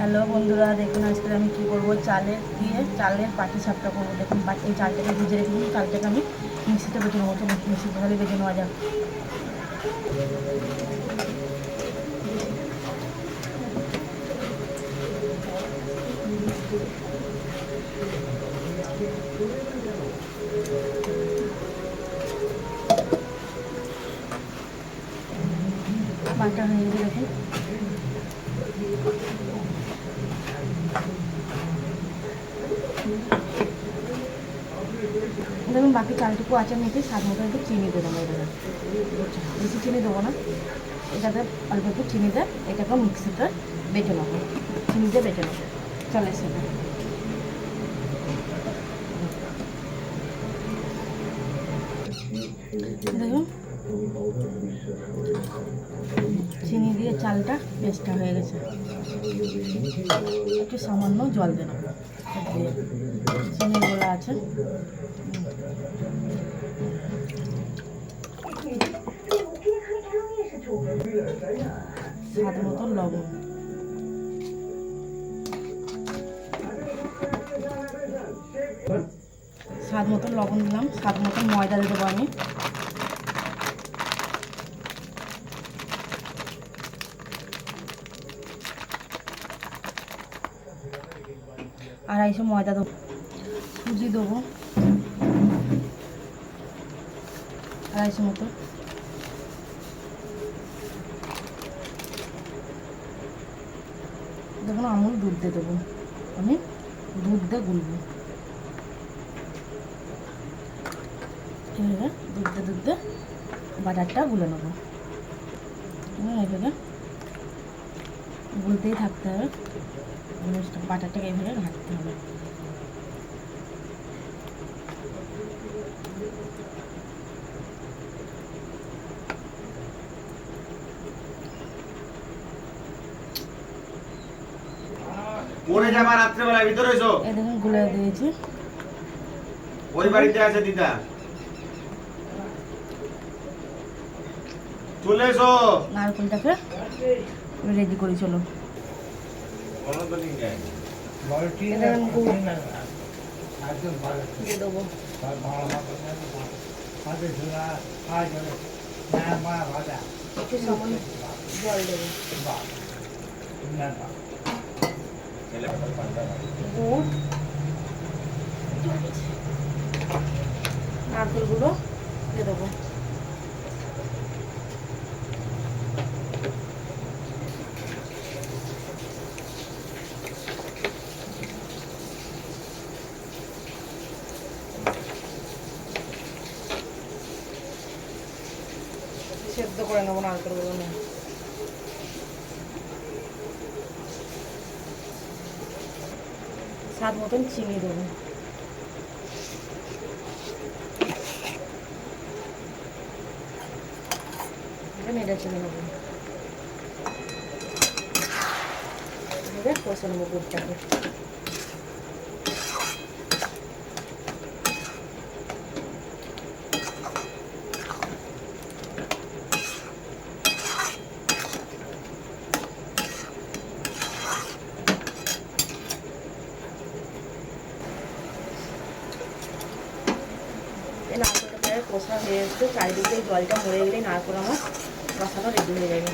Hello বন্ধুরা, দেখুন আজকে আমি কি করব? চালের দিয়ে চালের পাটি সাপটা করব। দেখুন এই চালটাকে ভিজে রেখেছি চালটাকে আমি মিক্সিতে বেটে নেব। চলুন মিক্সি ভাবে বেটে নেওয়া যাক। বাটা হয়ে গেছে। দেখুন দেখুন, বাকি চালটুকু আছে মেখে স্বাদ মতো একটু চিনি দেবো এটাতে বেশি চিনি দেবো না। এটাতে অল্প একটু চিনি দেয় এটাকে মিক্সিতে বেটে নেব। চিনি দিয়ে বেটে নেব। চলে সেটা দেখুন, চিনি দিয়ে চালটা পেস্টটা হয়ে গেছে। একটু সামান্য জল দেবো স্বাদ মতো লবণ স্বাদ মতো লবণ দিলাম স্বাদ মতো ময়দা দেবো আমি। আড়াইশো ময়দা দেবো। সুজি দেবো। আড়াইশো মতো। দেখুন আমুল দুধ দিয়ে দেবো। আমি দুধ দিয়ে গুলবো। এভাবে দুধ দিয়ে দুধ দিয়ে বাটারটা গুলে নেব। হুম, এইভাবে গুলতেই থাকতে হবে। বাটারটাকে এইভাবে ঘাটতে হবে। পরে যাবা রাত্রেবেলা ভিতরে এসো। এই দেখুন গুলে দিয়েছি। ওই বাড়িতে আছে দিদা। চলে এসো। নারকেলটাকে। রেডি করি চলো। কোনো তো ঠিক নেই এটা আমি গুড় দিয়ে দেবো একটু সামান্য জল দেবো ছেলে গুড় নারকেলগুলো দিয়ে দেবো সেদ্ধ করে নেব নারকেলগুলো নিয়ে। স্বাদ মতন চিনি দেবো। নেড়ে চেড়ে নেব। কষে নেব গুড়টাকে এই প্রায় কষা হয়ে এসছে, চারিদিকে জলটা মরে গেলেই নারকেল আমার কষানো রেডি হয়ে যাবে।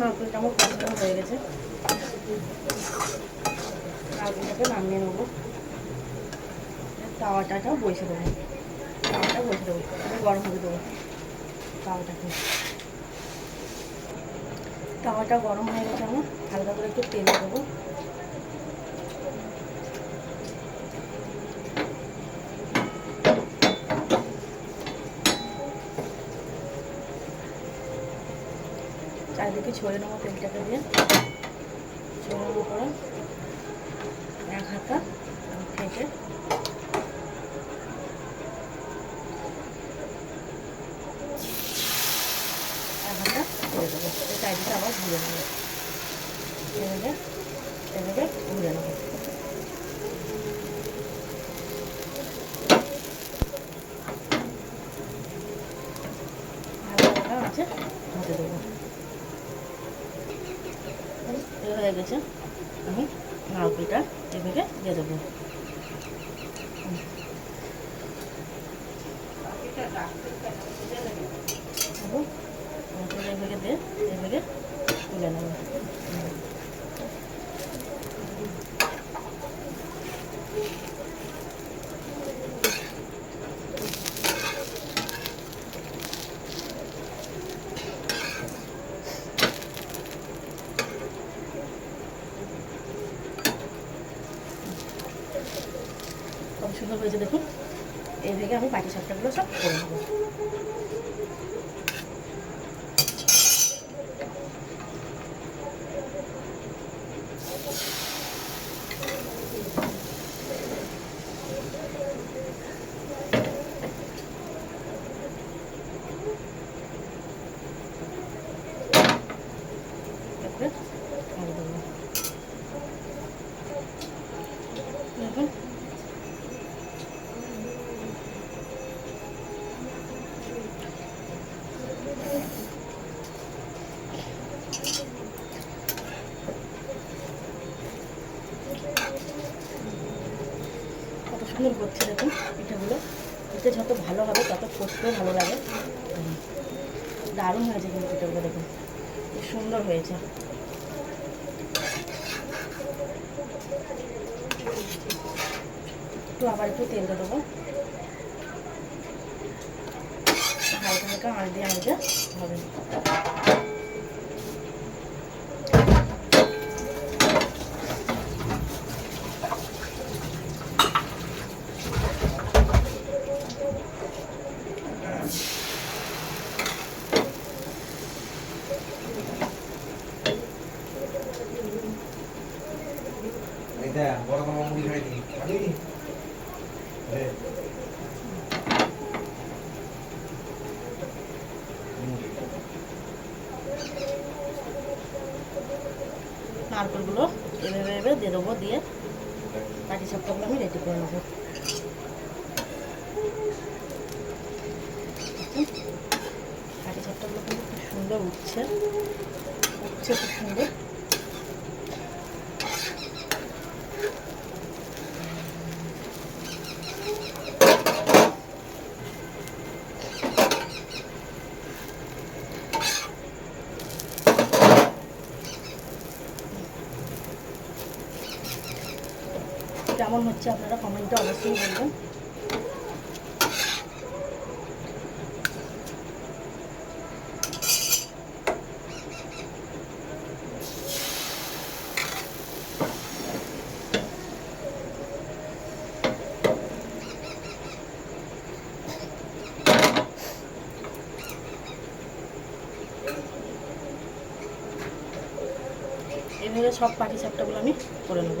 নারকেলটা আমার হয়ে গেছে। নারকেলটাকে নামিয়ে নেব। তাওয়াটাটাও বসে দেবো। গরম হতে দেবো তাওয়াটাকে তাওয়াটা গরম হয়ে গেছে আমার। হালকা করে একটু তেল দেবো। চারিদিকে ছড়ে নেব তেলটাকে দিয়ে। ছড়ানোর পরে এক হাতা কেটে এক হাতা করে দেবো চারিদিকে আবার ঘুরে নেব এভাবে এভাবে ঘুরে নেব হালকা হতে দেবো হয়ে গেছে আমি নারকেলটা এভাবে দিয়ে দেবো এভাবে দিয়ে এভাবে তুলে নেব সুন্দর হয়েছে দেখুন। এই থেকে আমি বাকি সাপটাগুলো সব করে নেব। দেখুন। কত সুন্দর করছে দেখুন পিঠাগুলো। পিঠে যত ভালো হবে, তত করতেও ভালো লাগে। দারুণ হয়েছে কিন্তু পিঠাগুলো দেখুন। সুন্দর হয়েছে। একটু আবার একটু তেল দিয়ে দেবো। হালকা হালকা আঁচ দিয়ে আঁচ দিয়ে হবে এইটা বড় মামা মুড়ি খাইনি। খাবি? দে। নারকেলগুলো এভাবে এভাবে দিয়ে দেবো, দিয়ে বাকি সবটাগুলো আমি রেডি করে নেব। বাকি সবটাগুলো কিন্তু খুব সুন্দর উঠছে উঠছে খুব সুন্দর। কেমন হচ্ছে আপনারা কমেন্টে অবশ্যই বলবেন। এভাবে সব পাটি সাপটাগুলো আমি করে নেব।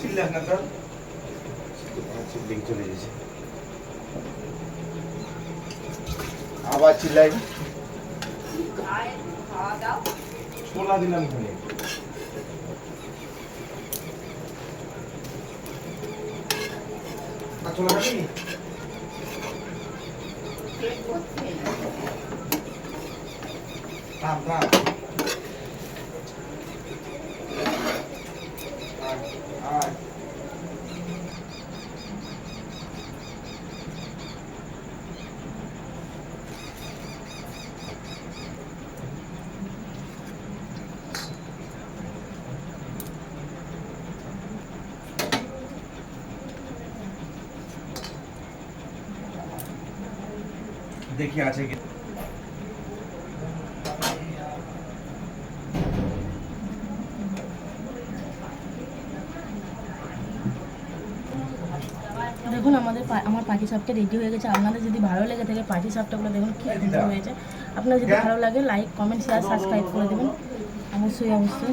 চিল্লাস না তো চলে গেছে আবার চিল্লাই। ছোলা দিলাম ওখানে ছোলা খাবি? থাম থাম। দেখি আছে কি দেখুন আমাদের আমার পাখি সাপটা রেডি হয়ে গেছে। আপনাদের যদি ভালো লেগে থাকে পাখি সাপটাগুলো দেখুন কি সুন্দর হয়েছে। আপনার যদি ভালো লাগে লাইক কমেন্ট শেয়ার সাবস্ক্রাইব করে দেবেন। অবশ্যই অবশ্যই।